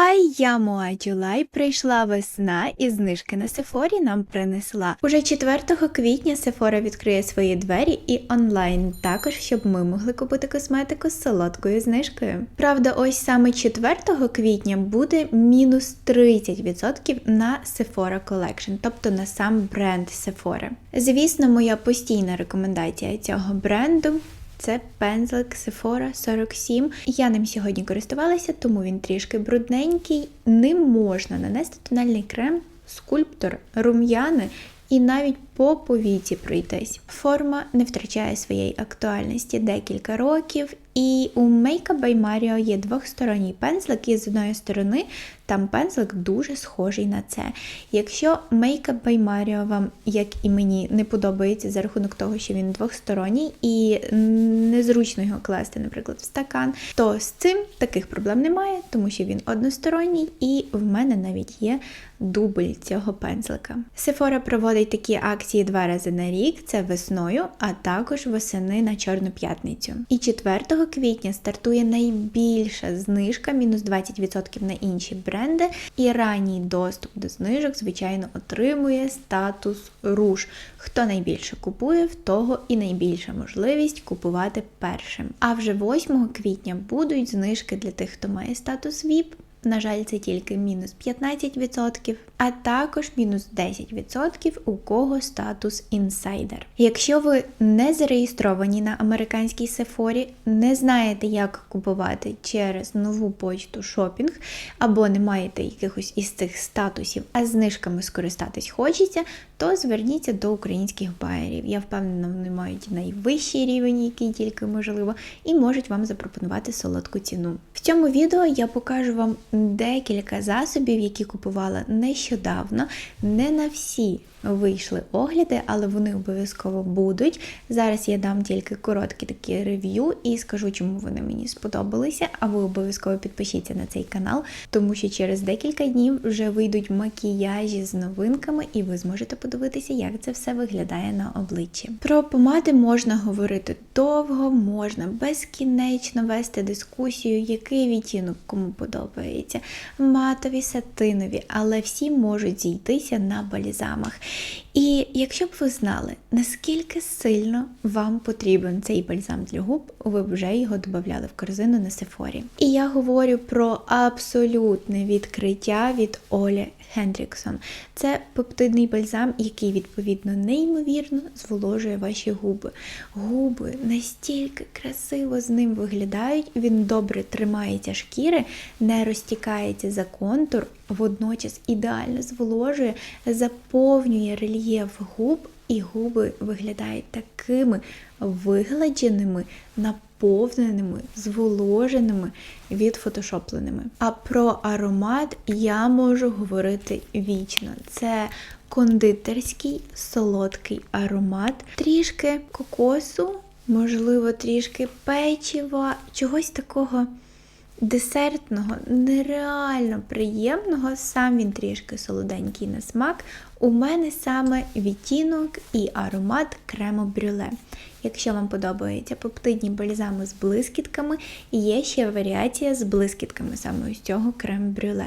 Хай я Моадюлай, прийшла весна і знижки на Сефорі нам принесла. Уже 4 квітня Сефора відкриє свої двері і онлайн, також щоб ми могли купити косметику з солодкою знижкою. Правда, ось саме 4 квітня буде мінус 30% на Sephora Collection, тобто на сам бренд Sephora. Звісно, моя постійна рекомендація цього бренду це пензлик Sephora 47. Я ним сьогодні користувалася, тому він трішки брудненький. Ним можна нанести тональний крем, скульптор, рум'яни і навіть по повіті пройтись. Форма не втрачає своєї актуальності декілька років. І у Makeup by Mario є двохсторонній пензлик, і з одної сторони там пензлик дуже схожий на це. Якщо Makeup by Mario вам, як і мені, не подобається за рахунок того, що він двохсторонній і незручно його класти, наприклад, в стакан, то з цим таких проблем немає, тому що він односторонній, і в мене навіть є дубль цього пензлика. Sephora проводить такі акції два рази на рік: це весною, а також восени на Чорну п'ятницю. І 4 квітня стартує найбільша знижка, мінус 20% на інші бренди. І ранній доступ до знижок, звичайно, отримує статус руш. Хто найбільше купує, в того і найбільша можливість купувати першим. А вже 8 квітня будуть знижки для тих, хто має статус VIP. На жаль, це тільки мінус 15%, а також мінус 10% у кого статус інсайдер. Якщо ви не зареєстровані на американській Сефорі, не знаєте, як купувати через нову почту шопінг, або не маєте якихось із цих статусів, а знижками скористатись хочеться, то зверніться до українських байерів. Я впевнена, вони мають найвищий рівень, який тільки можливо, і можуть вам запропонувати солодку ціну. В цьому відео я покажу вам декілька засобів, які купувала нещодавно. Не на всі вийшли огляди, але вони обов'язково будуть. Зараз я дам тільки короткі такі рев'ю і скажу, чому вони мені сподобалися. А ви обов'язково підпишіться на цей канал, тому що через декілька днів вже вийдуть макіяжі з новинками, і ви зможете подивитися, як це все виглядає на обличчі. Про помади можна говорити довго, можна безкінечно вести дискусію, який відтінок кому подобається, матові, сатинові, але всі можуть зійтися на бальзамах. І якщо б ви знали, наскільки сильно вам потрібен цей бальзам для губ, ви б вже його додавали в корзину на Сефорі. І я говорю про абсолютне відкриття від Олі Хендріксон. Це пептидний бальзам, який відповідно неймовірно зволожує ваші губи. Губи настільки красиво з ним виглядають, він добре тримається шкіри, не розтікається за контур, водночас ідеально зволожує, заповнює рельєф губ, і губи виглядають такими вигладженими, наповненими, зволоженими, відфотошопленими. А про аромат я можу говорити вічно. Це кондитерський солодкий аромат, трішки кокосу, можливо, трішки печива, чогось такого. Десертного, нереально приємного, сам він трішки солоденький на смак. У мене саме відтінок і аромат кремо брюле. Якщо вам подобаються пептидні бальзами з блискітками, є ще варіація з блискітками саме ось цього крем брюле.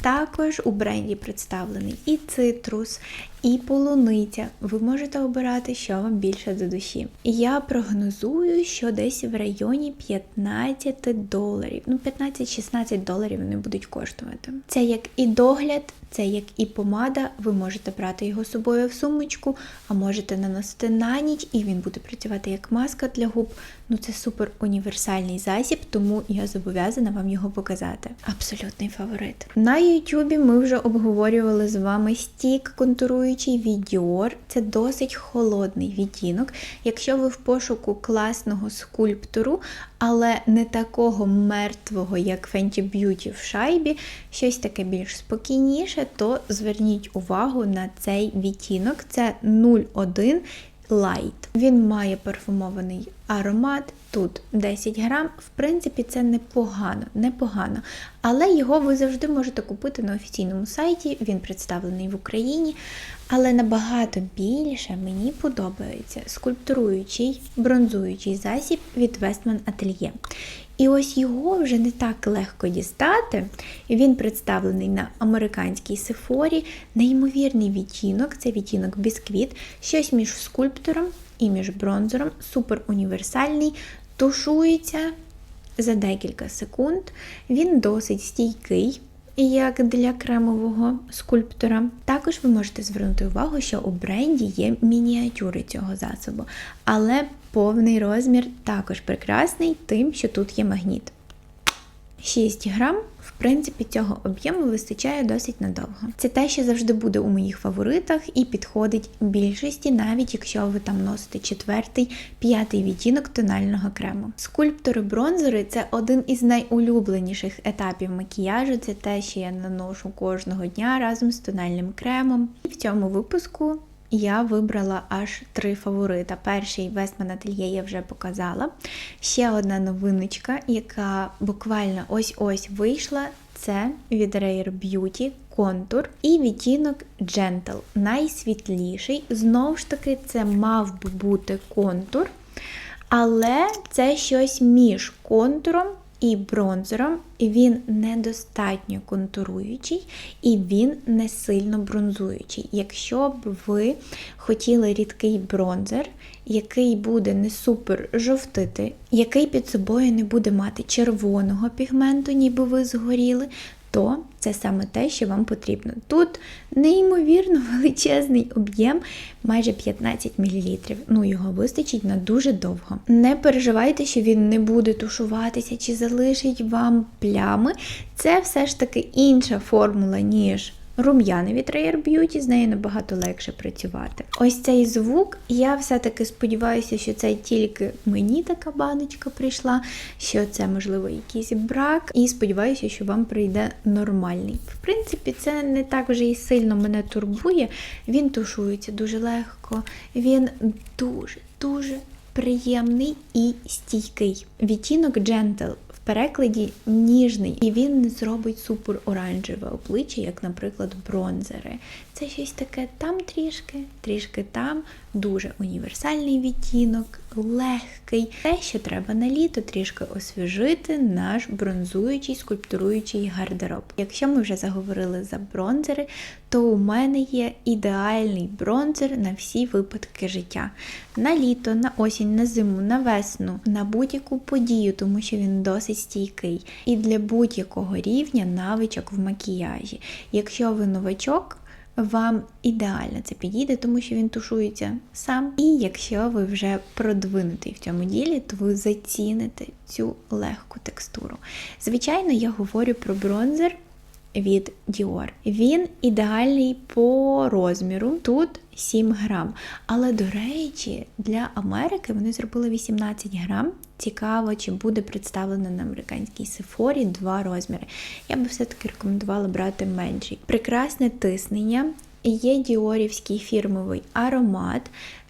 Також у бренді представлений і цитрус, і полуниця. Ви можете обирати, що вам більше до душі. Я прогнозую, що десь в районі 15 доларів. Ну, 15-16 доларів вони будуть коштувати. Це як і догляд. Це як і помада, ви можете брати його з собою в сумочку, а можете наносити на ніч, і він буде працювати як маска для губ. Ну це супер універсальний засіб, тому я зобов'язана вам його показати. Абсолютний фаворит. На Ютубі ми вже обговорювали з вами стік контуруючий від Dior. Це досить холодний відтінок. Якщо ви в пошуку класного скульптору, але не такого мертвого, як Fenty Beauty в шайбі, щось таке більш спокійніше, то зверніть увагу на цей відтінок. Це 01 Light. Він має парфумований аромат. Тут 10 грам, в принципі, це непогано, непогано. Але його ви завжди можете купити на офіційному сайті, він представлений в Україні. Але набагато більше мені подобається скульптуруючий бронзуючий засіб від Westman Atelier. І ось його вже не так легко дістати. Він представлений на американській сефорі. Неймовірний відтінок, це відтінок бісквіт, щось між скульптором і між бронзером, супер універсальний, тушується за декілька секунд. Він досить стійкий. Як для кремового скульптора. Також ви можете звернути увагу, що у бренді є мініатюри цього засобу, але повний розмір також прекрасний, тим, що тут є магніт. 6 грам, принципі, цього об'єму вистачає досить надовго. Це те, що завжди буде у моїх фаворитах і підходить більшості, навіть якщо ви там носите четвертий, п'ятий відтінок тонального крему. Скульптори-бронзери це один із найулюбленіших етапів макіяжу. Це те, що я наношу кожного дня разом з тональним кремом. І в цьому випуску я вибрала аж три фаворита. Перший Westman Atelier я вже показала. Ще одна новиночка, яка буквально ось-ось вийшла. Це від Rare Beauty контур і відтінок Gentle. Найсвітліший. Знову ж таки, це мав би бути контур, але це щось між контуром і бронзером, він недостатньо контуруючий, і він не сильно бронзуючий. Якщо б ви хотіли рідкий бронзер, який буде не супер жовтити, який під собою не буде мати червоного пігменту, ніби ви згоріли, то це саме те, що вам потрібно. Тут неймовірно величезний об'єм, майже 15 мл. Ну, його вистачить на дуже довго. Не переживайте, що він не буде тушуватися чи залишить вам плями. Це все ж таки інша формула, ніж рум'яни від Rare Beauty, з нею набагато легше працювати. Ось цей звук, я все-таки сподіваюся, що це тільки мені така баночка прийшла, що це, можливо, якийсь брак, і сподіваюся, що вам прийде нормальний. В принципі, це не так вже і сильно мене турбує. Він тушується дуже легко, він дуже-дуже приємний і стійкий. Відтінок Gentle перекладі ніжний, і він не зробить супер оранжеве обличчя, як, наприклад, бронзери. Це щось таке там трішки, трішки там, дуже універсальний відтінок, легкий. Те, що треба на літо трішки освіжити наш бронзуючий, скульптуруючий гардероб. Якщо ми вже заговорили за бронзери, то у мене є ідеальний бронзер на всі випадки життя. На літо, на осінь, на зиму, на весну, на будь-яку подію, тому що він досить стійкий. І для будь-якого рівня навичок в макіяжі. Якщо ви новачок, вам ідеально це підійде, тому що він тушується сам. І якщо ви вже продвинутий в цьому ділі, то ви заціните цю легку текстуру. Звичайно, я говорю про бронзер від Dior. Він ідеальний по розміру. Тут 7 грам. Але, до речі, для Америки вони зробили 18 грам. Цікаво, чи буде представлено на американській сефорі два розміри. Я би все-таки рекомендувала брати менший. Прекрасне тиснення. Є діорівський фірмовий аромат,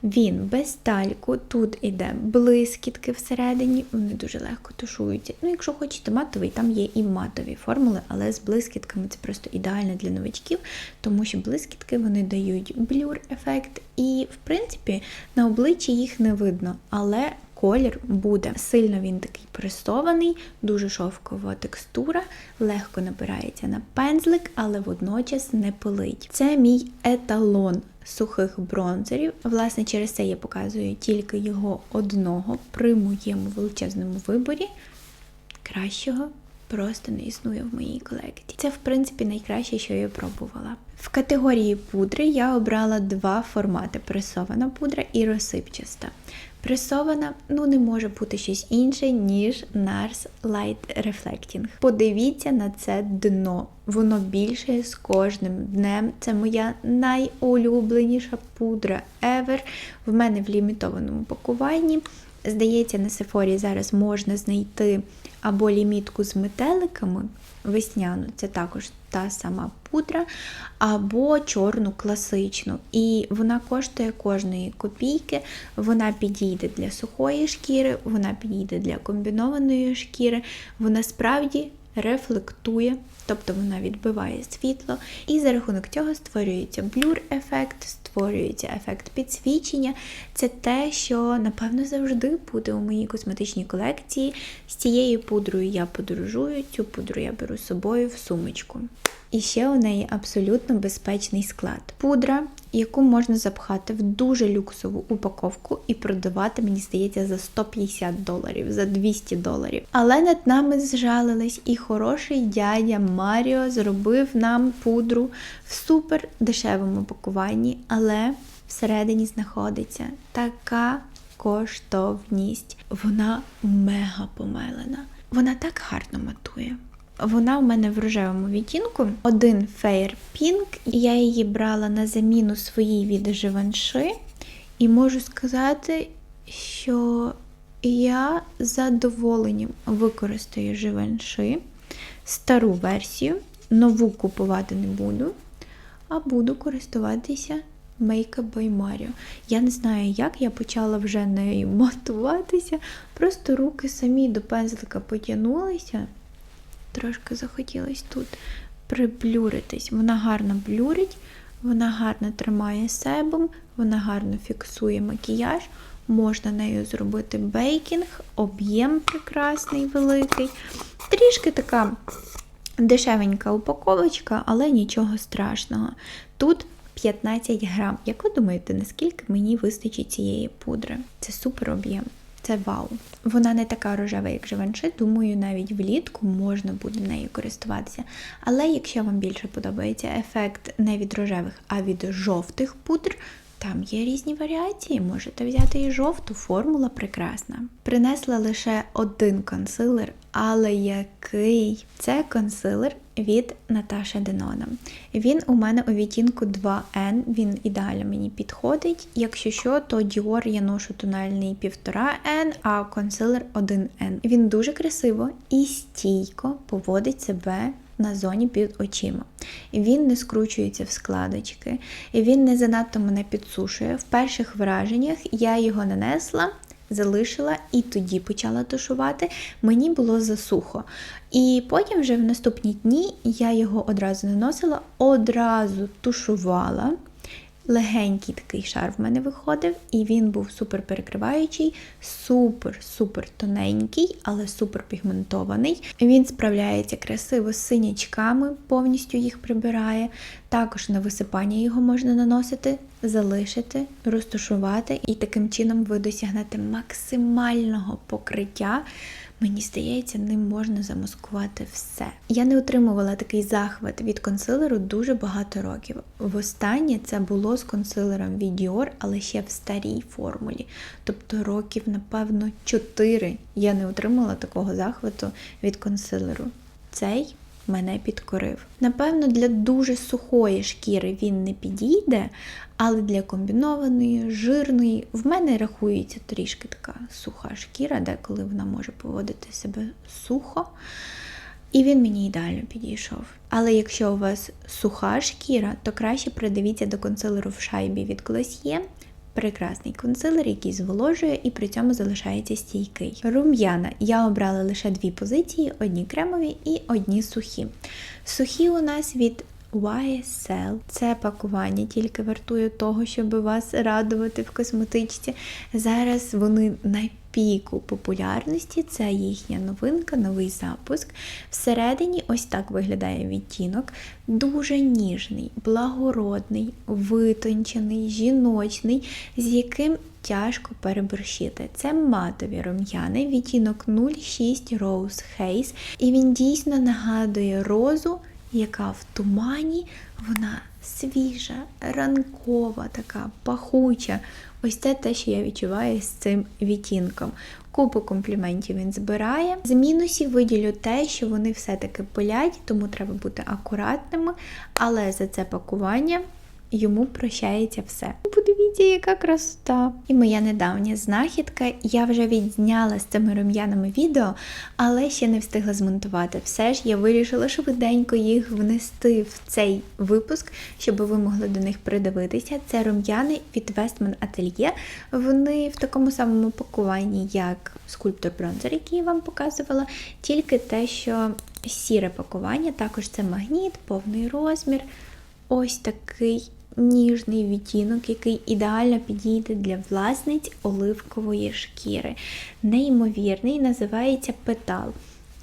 він без тальку, тут іде блискітки всередині, вони дуже легко тушуються. Ну, якщо хочете матовий, там є і матові формули, але з блискітками це просто ідеально для новачків, тому що блискітки вони дають блюр-ефект, і, в принципі, на обличчі їх не видно. але колір буде. Сильно він такий пресований, дуже шовкова текстура, легко набирається на пензлик, але водночас не пилить. Це мій еталон сухих бронзерів. Власне, через це я показую тільки його одного при моєму величезному виборі. Кращого просто не існує в моїй колекції. Це, в принципі, найкраще, що я пробувала. В категорії пудри я обрала два формати: пресована пудра і розсипчаста. Пресована ну не може бути щось інше, ніж NARS Light Reflecting. Подивіться на це дно. Воно більше з кожним днем. Це моя найулюбленіша пудра ever. В мене в лімітованому пакуванні. Здається, на Сефорі зараз можна знайти або лімітку з метеликами весняну, це також та сама пудра, або чорну класичну. І вона коштує кожної копійки, вона підійде для сухої шкіри, вона підійде для комбінованої шкіри, вона справді рефлектує, тобто вона відбиває світло, і за рахунок цього створюється блюр-ефект, створюється ефект підсвічення. Це те, що, напевно, завжди буде у моїй косметичній колекції. З цією пудрою я подорожую, цю пудру я беру з собою в сумочку. І ще у неї абсолютно безпечний склад. Пудра, яку можна запхати в дуже люксову упаковку і продавати, мені здається, за 150 доларів, за 200 доларів. Але над нами зжалились, і хороший дядя Маріо зробив нам пудру в супер дешевому пакуванні, але всередині знаходиться така коштовність. Вона мега помелена. Вона так гарно матує. Вона у мене в рожевому відтінку. Один Fair Pink. Я її брала на заміну своїй від Живанши. І можу сказати, що я з задоволенням використаю Живанши, стару версію, нову купувати не буду, а буду користуватися Makeup by Mario. Я не знаю, як я почала вже нею матуватися, просто руки самі до пензлика потягнулися. Трошки захотілося тут приблюритись. Вона гарно блюрить, вона гарно тримає себум, вона гарно фіксує макіяж. Можна нею зробити бейкінг, об'єм прекрасний, великий. Трішки така дешевенька упаковочка, але нічого страшного. Тут 15 грам. Як ви думаєте, наскільки мені вистачить цієї пудри? Це супер об'єм. Це вау. Вона не така рожева, як Живанши, думаю, навіть влітку можна буде нею користуватися. Але якщо вам більше подобається ефект не від рожевих, а від жовтих пудр, там є різні варіації, можете взяти і жовту, формула прекрасна. Принесла лише один консилер, але який? Це консилер від Наташа Денона. Він у мене у відтінку 2N, він ідеально мені підходить. Якщо що, то Dior я ношу тональний 1,5N, а консилер 1N. Він дуже красиво і стійко поводить себе на зоні під очима. Він не скручується в складочки, він не занадто мене підсушує. В перших враженнях я його нанесла. Залишила і тоді почала тушувати, мені було засухо. І потім, вже в наступні дні, я його одразу наносила, одразу тушувала. Легенький такий шар в мене виходив, і він був супер перекриваючий, супер-супер тоненький, але супер пігментований. Він справляється красиво з синячками, повністю їх прибирає. Також на висипання його можна наносити, залишити, розташувати, і таким чином ви досягнете максимального покриття. Мені здається, ним можна замаскувати все. Я не отримувала такий захват від консилеру дуже багато років. Востаннє це було з консилером від Dior, але ще в старій формулі. Тобто років, напевно, 4 я не отримала такого захвату від консилеру. Цей мене підкорив. Напевно, для дуже сухої шкіри він не підійде, але для комбінованої, жирної, в мене рахується трішки така суха шкіра, деколи вона може поводити себе сухо. І він мені ідеально підійшов. Але якщо у вас суха шкіра, то краще придивіться до консилеру в шайбі від Glossier. Прекрасний консилер, який зволожує і при цьому залишається стійкий. Рум'яна. Я обрала лише дві позиції: одні кремові і одні сухі. Сухі у нас від YSL. Це пакування тільки вартує того, щоб вас радувати в косметичці. Зараз вони на піку популярності, це їхня новинка, новий запуск. Всередині ось так виглядає відтінок. Дуже ніжний, благородний, витончений, жіночний, з яким тяжко переборщити. Це матові рум'яни, відтінок 06 Rose Haze, і він дійсно нагадує розу яка в тумані, вона свіжа, ранкова, така пахуча. Ось це те, що я відчуваю з цим відтінком. Купу компліментів він збирає. З мінусів виділю те, що вони все-таки пилять, тому треба бути акуратними. Але за це пакування йому прощається все. Подивіться, яка красота! І моя недавня знахідка. Я вже відзняла з цими рум'янами відео, але ще не встигла змонтувати. Все ж я вирішила швиденько їх внести в цей випуск, щоб ви могли до них придивитися. Це рум'яни від Westman Atelier. Вони в такому самому пакуванні, як скульптор бронзер, який я вам показувала, тільки те, що сіре пакування, також це магніт, повний розмір. Ось такий ніжний відтінок, який ідеально підійде для власниць оливкової шкіри. Неймовірний, називається петал.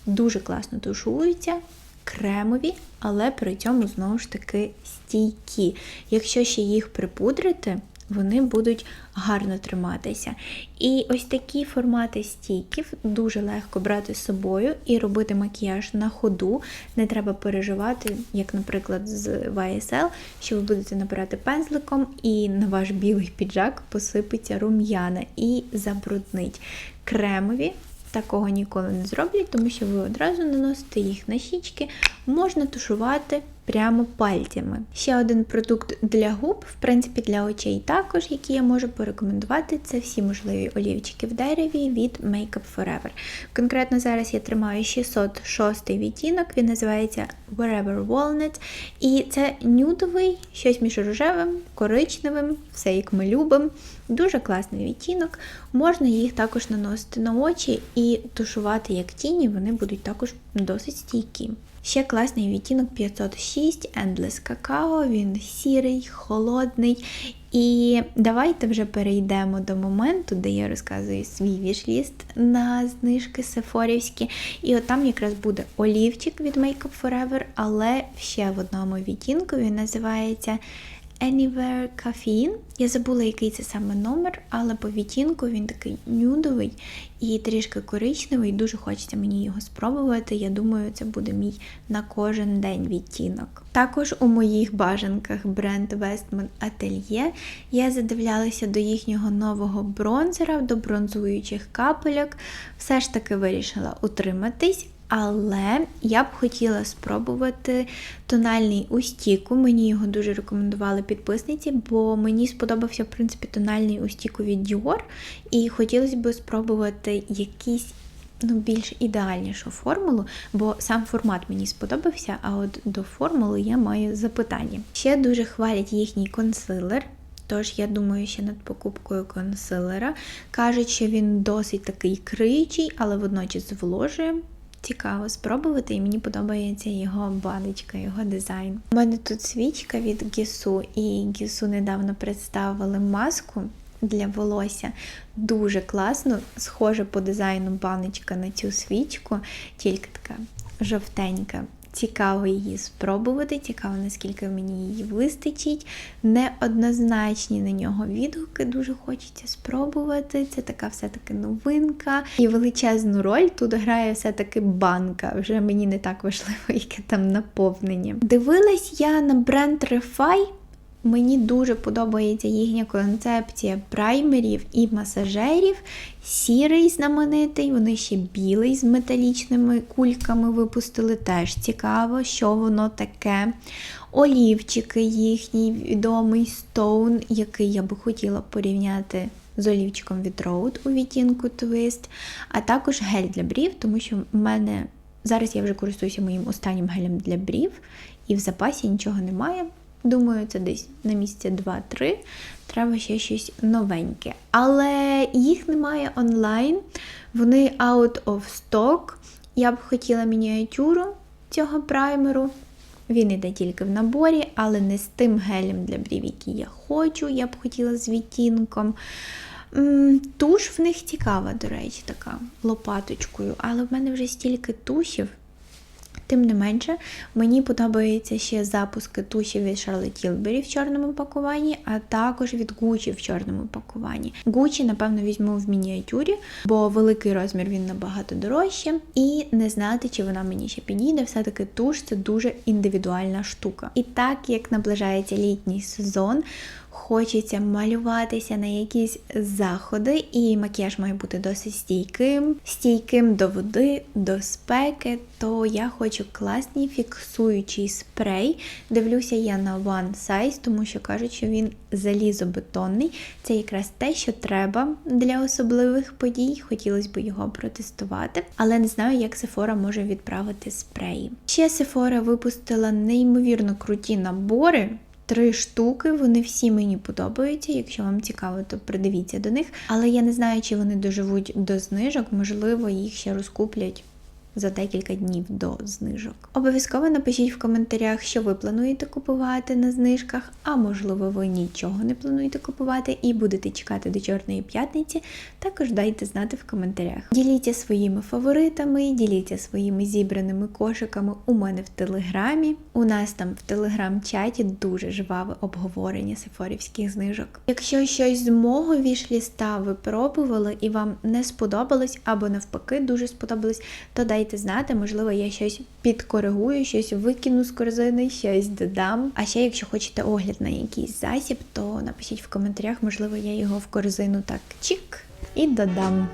Дуже класно тушуються, кремові, але при цьому знову ж таки стійкі. Якщо ще їх припудрити, вони будуть гарно триматися. І ось такі формати стійків дуже легко брати з собою і робити макіяж на ходу. Не треба переживати, як, наприклад, з YSL, що ви будете набирати пензликом, і на ваш білий піджак посипеться рум'яна і забруднить. Кремові. Такого ніколи не зроблять, тому що ви одразу наносите їх на щічки, можна тушувати прямо пальцями. Ще один продукт для губ, в принципі, для очей також, який я можу порекомендувати, це всі можливі олівчики в дереві від Makeup Forever. Конкретно зараз я тримаю 606 відтінок, він називається Wherever Walnut. І це нюдовий, щось між рожевим, коричневим, все як ми любимо. Дуже класний відтінок. Можна їх також наносити на очі і тушувати як тіні, вони будуть також досить стійкі. Ще класний відтінок 506 Endless Cacao, він сірий, холодний. І давайте вже перейдемо до моменту, де я розказую свій вішліст на знижки сефорівські. І от там якраз буде олівчик від Makeup Forever, але ще в одному відтінку він називається Anywhere Caffeine. Я забула, який це саме номер, але по відтінку він такий нюдовий і трішки коричневий. Дуже хочеться мені його спробувати. Я думаю, це буде мій на кожен день відтінок. Також у моїх бажанках бренд Westman Atelier я задивлялася до їхнього нового бронзера, до бронзуючих капельок. Все ж таки вирішила утриматись. Але я б хотіла спробувати тональний у стіку. Мені його дуже рекомендували підписниці, бо мені сподобався, в принципі, тональний у стіку від Dior. І хотілося б спробувати якийсь ну, більш ідеальнішу формулу, бо сам формат мені сподобався, а от до формули я маю запитання. Ще дуже хвалять їхній консилер. Тож, я думаю, ще над покупкою консилера. Кажуть, що він досить такий криючий, але водночас зволожує. Цікаво спробувати, і мені подобається його баночка, його дизайн. У мене тут свічка від Гісу, і Гісу недавно представили маску для волосся. Дуже класно, схоже по дизайну баночка на цю свічку, тільки така жовтенька. Цікаво її спробувати, цікаво, наскільки мені її вистачить. Неоднозначні на нього відгуки, дуже хочеться спробувати. Це така все-таки новинка. І величезну роль тут грає все-таки банка. Вже мені не так важливо, яке там наповнення. Дивилась я на бренд Refy. Мені дуже подобається їхня концепція праймерів і масажерів. Сірий знаменитий, вони ще білий з металічними кульками випустили. Теж цікаво, що воно таке. Олівчики їхній відомий Stone, який я би хотіла порівняти з олівчиком від Rode у відтінку Twist, а також гель для брів, тому що в мене зараз я вже користуюся моїм останнім гелем для брів, і в запасі нічого немає. Думаю, це десь на місяці 2-3. Треба ще щось новеньке. Але їх немає онлайн, вони out of stock. Я б хотіла мініатюру цього праймеру. Він іде тільки в наборі, але не з тим гелем для брів, який я хочу. Я б хотіла з відтінком. Туш в них цікава, до речі, така лопаточкою, але в мене вже стільки тушів. Тим не менше, мені подобаються ще запуски туші від Charlotte Tilbury в чорному пакуванні, а також від Gucci в чорному пакуванні. Gucci, напевно, візьму в мініатюрі, бо великий розмір він набагато дорожче. І не знати, чи вона мені ще підійде, все-таки туш це дуже індивідуальна штука. І так як наближається літній сезон, хочеться малюватися на якісь заходи, і макіяж має бути досить стійким, стійким до води, до спеки, то я хочу класний фіксуючий спрей. Дивлюся я на One Size, тому що кажуть, що він залізобетонний. Це якраз те, що треба для особливих подій. Хотілося б його протестувати, але не знаю, як Sephora може відправити спреї. Ще Sephora випустила неймовірно круті набори. Три штуки, вони всі мені подобаються. Якщо вам цікаво, то придивіться до них. Але я не знаю, чи вони доживуть до знижок, можливо, їх ще розкуплять за декілька днів до знижок. Обов'язково напишіть в коментарях, що ви плануєте купувати на знижках, а можливо, ви нічого не плануєте купувати і будете чекати до Чорної п'ятниці. Також дайте знати в коментарях. Діліться своїми фаворитами, діліться своїми зібраними кошиками у мене в телеграмі. У нас там в телеграм-чаті дуже жваве обговорення сефорівських знижок. Якщо щось з мого вішліста ви пробували і вам не сподобалось, або навпаки дуже сподобалось, то дайте знати, можливо, я щось підкоригую, щось викину з корзини, щось додам. А ще, якщо хочете огляд на якийсь засіб, то напишіть в коментарях, можливо, я його в корзину так чік і додам.